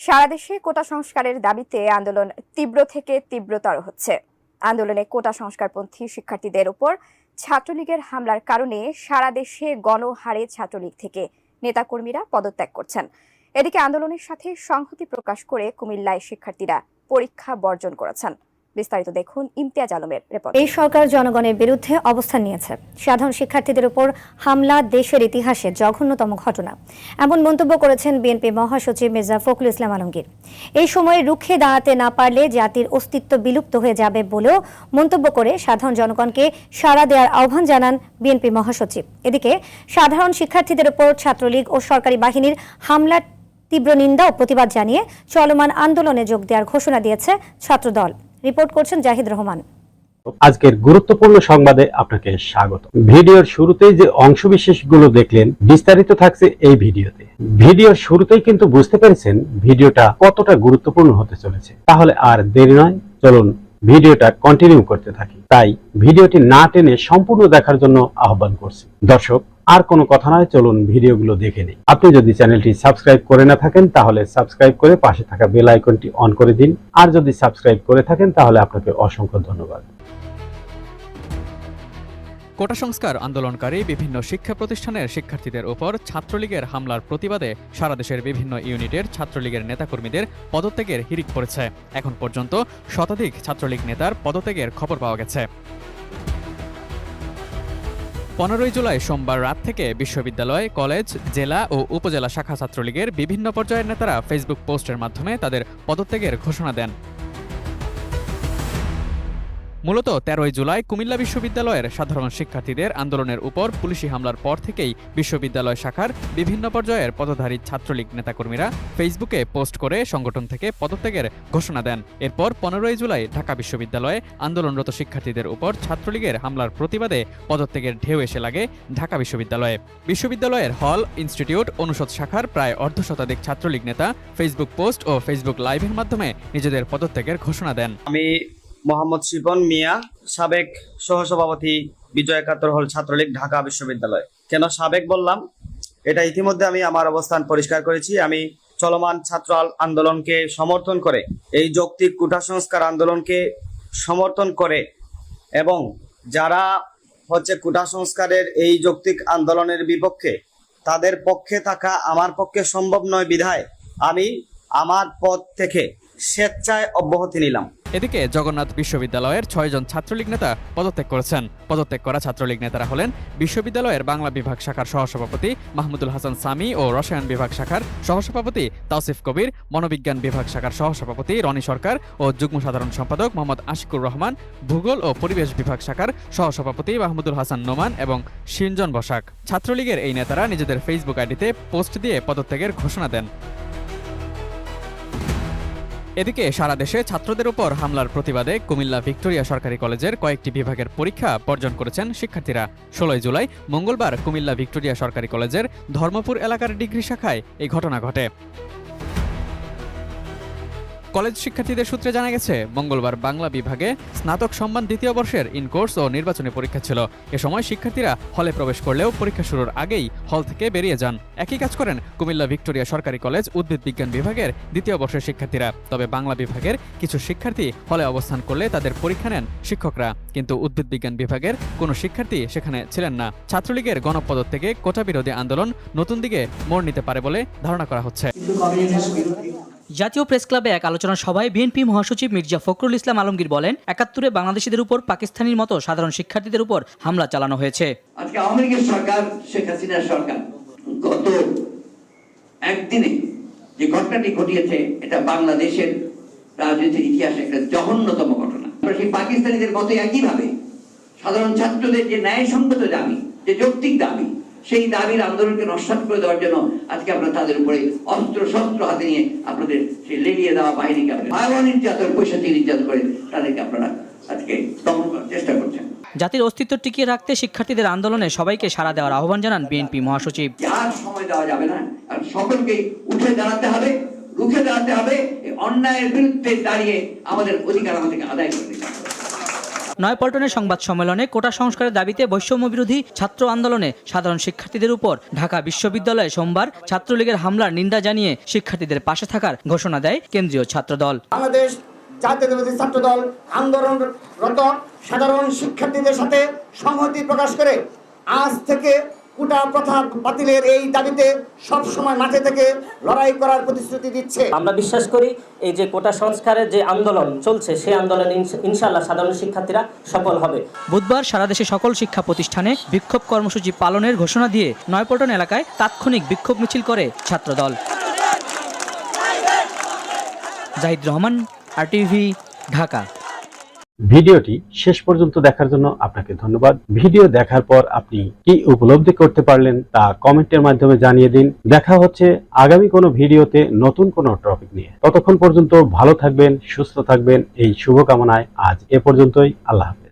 সারা দেশে কোটা সংস্কারের দাবিতে আন্দোলন তীব্র থেকে তীব্রতর হচ্ছে। আন্দোলনে কোটা সংস্কারপন্থী শিক্ষার্থীদের উপর ছাত্রলীগের হামলার কারণে সারা দেশে গণহারে ছাত্রলীগ থেকে নেতাকর্মীরা পদত্যাগ করছেন। এদিকে আন্দোলনের সাথে সংহতি প্রকাশ করে কুমিল্লায় শিক্ষার্থীরা পরীক্ষা বর্জন করেছেন। বিস্তারিত দেখুন ইমতিয়াজ আলমের রিপোর্ট এই সরকার জনগণের বিরুদ্ধে অবস্থান নিয়েছে। সাধারণ শিক্ষার্থীদের উপর হামলা, দেশের ইতিহাসে জঘন্যতম ঘটনা। এমন মন্তব্য করেছেন বিএনপি মহাসচিব মির্জা ফখরুল ইসলাম আলমগীর। এই সময়ে রুখে দাঁড়াতে না পারলে জাতির অস্তিত্ব বিলুপ্ত হয়ে যাবে বলেও মন্তব্য করে সাধারণ জনগণকে সাড়া দেওয়ার আহ্বান জানান বিএনপি মহাসচিব। এদিকে সাধারণ শিক্ষার্থীদের উপর ছাত্রলীগ ও সরকারি বাহিনীর হামলার তীব্র নিন্দা ও প্রতিবাদ জানিয়ে চলমান আন্দোলনে যোগ দেওয়ার ঘোষণা দিয়েছে ছাত্রদল। রিপোর্ট করছেন জাহিদ রহমান। আজকের গুরুত্বপূর্ণ সংবাদে আপনাকে স্বাগত। ভিডিওর শুরুতেই যে অংশবিশেষগুলো দেখলেন, বিস্তারিত থাকছে এই ভিডিওতে। ভিডিওর শুরুতেই কিন্তু বুঝতে পেরেছেন ভিডিওটা কতটা গুরুত্বপূর্ণ হতে চলেছে। তাহলে আর দেরি নয়, চলুন ভিডিওটা কন্টিনিউ করতে থাকি। তাই ভিডিওটি না টেনে সম্পূর্ণ দেখার জন্য আহ্বান করছি। দর্শক আর কোনো কথা নয়, চলুন ভিডিওগুলো দেখে নিই। আপনি যদি চ্যানেলটি সাবস্ক্রাইব করে না থাকেন, তাহলে সাবস্ক্রাইব করে পাশে থাকা বেল আইকনটি অন করে দিন। আর যদি সাবস্ক্রাইব করে থাকেন, তাহলে আপনাকে অসংখ্য ধন্যবাদ। কোটা সংস্কার আন্দোলনকারী বিভিন্ন শিক্ষা প্রতিষ্ঠানের শিক্ষার্থীদের উপর ছাত্রলীগের হামলার প্রতিবাদে সারা দেশের বিভিন্ন ইউনিটের ছাত্রলীগের নেতাকর্মীদের পদত্যাগের হিড়িক পড়েছে। এখন পর্যন্ত শতাধিক ছাত্রলীগ নেতার পদত্যাগের খবর পাওয়া গেছে। পনেরোই জুলাই সোমবার রাত থেকে বিশ্ববিদ্যালয়, কলেজ, জেলা ও উপজেলা শাখা ছাত্রলীগের বিভিন্ন পর্যায়ের নেতারা ফেসবুক পোস্টের মাধ্যমে তাদের পদত্যাগের ঘোষণা দেন। মূলত তেরোই জুলাই কুমিল্লা বিশ্ববিদ্যালয়ের সাধারণ শিক্ষার্থীদের আন্দোলনের উপর পুলিশি হামলার পর থেকেই বিশ্ববিদ্যালয় শাখার বিভিন্ন পর্যায়ের পদধারী ছাত্রলীগ নেতাকর্মীরা ফেসবুকে পোস্ট করে সংগঠন থেকে পদত্যাগের ঘোষণা দেন। এরপর পনেরোই জুলাই ঢাকা বিশ্ববিদ্যালয়ে আন্দোলনরত শিক্ষার্থীদের উপর ছাত্রলীগের হামলার প্রতিবাদে পদত্যাগের ঢেউ এসে লাগে ঢাকা বিশ্ববিদ্যালয়ে। বিশ্ববিদ্যালয়ের হল, ইনস্টিটিউট, অনুষদ শাখার প্রায় অর্ধ শতাধিক ছাত্রলীগ নেতা ফেসবুক পোস্ট ও ফেসবুক লাইভের মাধ্যমে নিজেদের পদত্যাগের ঘোষণা দেন। আমি মোহাম্মদ শিপন মিয়া, সাবেক সহসভাপতি বিজয় একাত্তর হল ছাত্রলীগ ঢাকা বিশ্ববিদ্যালয়। কেন সাবেক বললাম? এটা ইতিমধ্যে আমি আমার অবস্থান পরিষ্কার করেছি। আমি চলমান ছাত্র আন্দোলনকে সমর্থন করে, এই যৌক্তিক কুটা সংস্কার আন্দোলনকে সমর্থন করে এবং যারা হচ্ছে কুটা সংস্কারের এই যৌক্তিক আন্দোলনের বিপক্ষে, তাদের পক্ষে থাকা আমার পক্ষে সম্ভব নয় বিধায় আমি আমার পদ থেকে স্বেচ্ছায় অব্যাহতি নিলাম। এদিকে জগন্নাথ বিশ্ববিদ্যালয়ের ছয়জন ছাত্রলীগ নেতা পদত্যাগ করেছেন। পদত্যাগ করা ছাত্রলীগ নেতারা হলেন বিশ্ববিদ্যালয়ের বাংলা বিভাগ শাখার সহসভাপতি মাহমুদুল হাসান সামি ও রসায়ন বিভাগ শাখার সহসভাপতি তাসিফ কবির, মনোবিজ্ঞান বিভাগ শাখার সহসভাপতি রনি সরকার ও যুগ্ম সাধারণ সম্পাদক মোহাম্মদ আশিকুর রহমান, ভূগোল ও পরিবেশ বিভাগ শাখার সহসভাপতি মাহমুদুল হাসান নোমান এবং সিনজন বসাক। ছাত্রলীগের এই নেতারা নিজেদের ফেসবুক আইডিতে পোস্ট দিয়ে পদত্যাগের ঘোষণা দেন। এদিকে সারা দেশে ছাত্রদের উপর হামলার প্রতিবাদে কুমিল্লা ভিক্টোরিয়া সরকারি কলেজের কয়েকটি বিভাগের পরীক্ষা বর্জন করেছেন শিক্ষার্থীরা। ষোলোই জুলাই, মঙ্গলবার কুমিল্লা ভিক্টোরিয়া সরকারি কলেজের ধর্মপুর এলাকার ডিগ্রি শাখায় এই ঘটনা ঘটে। কলেজ শিক্ষার্থীদের সূত্রে জানা গেছে, মঙ্গলবার বাংলা বিভাগে স্নাতক সম্মান দ্বিতীয় বর্ষের ইনকোর্স ও নির্বাচনী পরীক্ষা ছিল। এ সময় শিক্ষার্থীরা হলে প্রবেশ করলেও পরীক্ষা শুরুর আগেই হল থেকে বেরিয়ে যান। একই কাজ করেন কুমিল্লা ভিক্টোরিয়া সরকারি কলেজ উদ্ভিদ বিজ্ঞান বিভাগের দ্বিতীয় বর্ষের শিক্ষার্থীরা। তবে বাংলা বিভাগের কিছু শিক্ষার্থী হলে অবস্থান করলে তাদের পরীক্ষা নেন শিক্ষকরা। কিন্তু উদ্ভিদ বিজ্ঞান বিভাগের কোনো শিক্ষার্থী সেখানে ছিলেন না। ছাত্রলীগের গণপদ থেকে কোটা বিরোধী আন্দোলন নতুন দিকে মোড় নিতে পারে বলে ধারণা করা হচ্ছে। জাতীয় প্রেস ক্লাবে এক আলোচনা সভায় বিএনপি মহাসচিব মির্জা ফখরুল ইসলাম আলমগীর বলেন, একাত্তরে বাংলাদেশিদের উপর পাকিস্তানির মতো সাধারণ শিক্ষার্থীদের উপর হামলা চালানো হয়েছে। আজকে আওয়ামী সরকার, শেখ সরকার, গত একদিনে যে ঘটনাটি ঘটিয়েছে, এটা বাংলাদেশের রাজনীতির ইতিহাসে একটা জঘন্যতম ঘটনা। সেই পাকিস্তানিদের মতো একইভাবে সাধারণ ছাত্রদের যে ন্যায়সঙ্গত দাবি, যে যৌক্তিক দাবি সেই দাবির আন্দোলনকে নস্বাত করে দেওয়ার জন্য আজকে আমরা তাদের উপরে অস্ত্র শস্ত্র হাতে নিয়ে আপনাদের সেই লেলিয়ে দেওয়া বাহিনীকে আপনাদের ভয়াবহ নির্যাতন দিয়ে নির্যাতন করে তাদেরকে আপনারা আজকে দমন করার চেষ্টা করছেন। জাতির অস্তিত্ব টিকিয়ে রাখতে শিক্ষার্থীদের আন্দোলনে সবাইকে সাড়া দেওয়ার আহ্বান জানান বিএনপি মহাসচিব। আর সময় দেওয়া যাবে না আর সকলকেই উঠে দাঁড়াতে হবে রুখে দাঁড়াতে হবে অন্যায়ের বিরুদ্ধে দাঁড়িয়ে আমাদের অধিকার আমাদেরকে আদায় করে নিতে হবে নয়পল্টনের সংবাদ সম্মেলনে কোটা সংস্কারের দাবিতে বৈষম্য বিরোধী ছাত্র আন্দোলনে সাধারণ শিক্ষার্থীদের উপর ঢাকা বিশ্ববিদ্যালয়ে সোমবার ছাত্রলীগের হামলার নিন্দা জানিয়ে শিক্ষার্থীদের পাশে থাকার ঘোষণা দেয় কেন্দ্রীয় ছাত্রদল। বাংলাদেশ জাতীয়তাবাদী ছাত্রদল আন্দোলনরত সাধারণ শিক্ষার্থীদের সাথে সংহতি প্রকাশ করে আজ থেকে কুটা প্রথা বাতিলের এই দাবিতে সব সময় মাঠে থেকে লড়াই করার প্রতিশ্রুতি দিচ্ছে। আমরা বিশ্বাস করি এই যে কোটা সংস্কারের যে আন্দোলন চলছে সেই আন্দোলনে ইনশ- ইনশাআল্লাহ সাধারণ শিক্ষার্থীরা সফল হবে। বুধবার সারা দেশে সকল শিক্ষা প্রতিষ্ঠানে বিক্ষোভ কর্মসূচি পালনের ঘোষণা দিয়ে নয়পল্টন এলাকায় তাৎক্ষণিক বিক্ষোভ মিছিল করে ছাত্রদল। জাহিদ রহমান আরটিভি ঢাকা। ভিডিওটি শেষ পর্যন্ত দেখার জন্য আপনাকে ধন্যবাদ। ভিডিও দেখার পর আপনি কি উপলব্ধি করতে পারলেন তা কমেন্টের মাধ্যমে জানিয়ে দিন। দেখা হচ্ছে আগামী কোনো ভিডিওতে নতুন কোনো টপিক নিয়ে। ততক্ষণ পর্যন্ত ভালো থাকবেন, সুস্থ থাকবেন। এই শুভকামনায় আজ এ পর্যন্তই। আল্লাহ হাফেজ।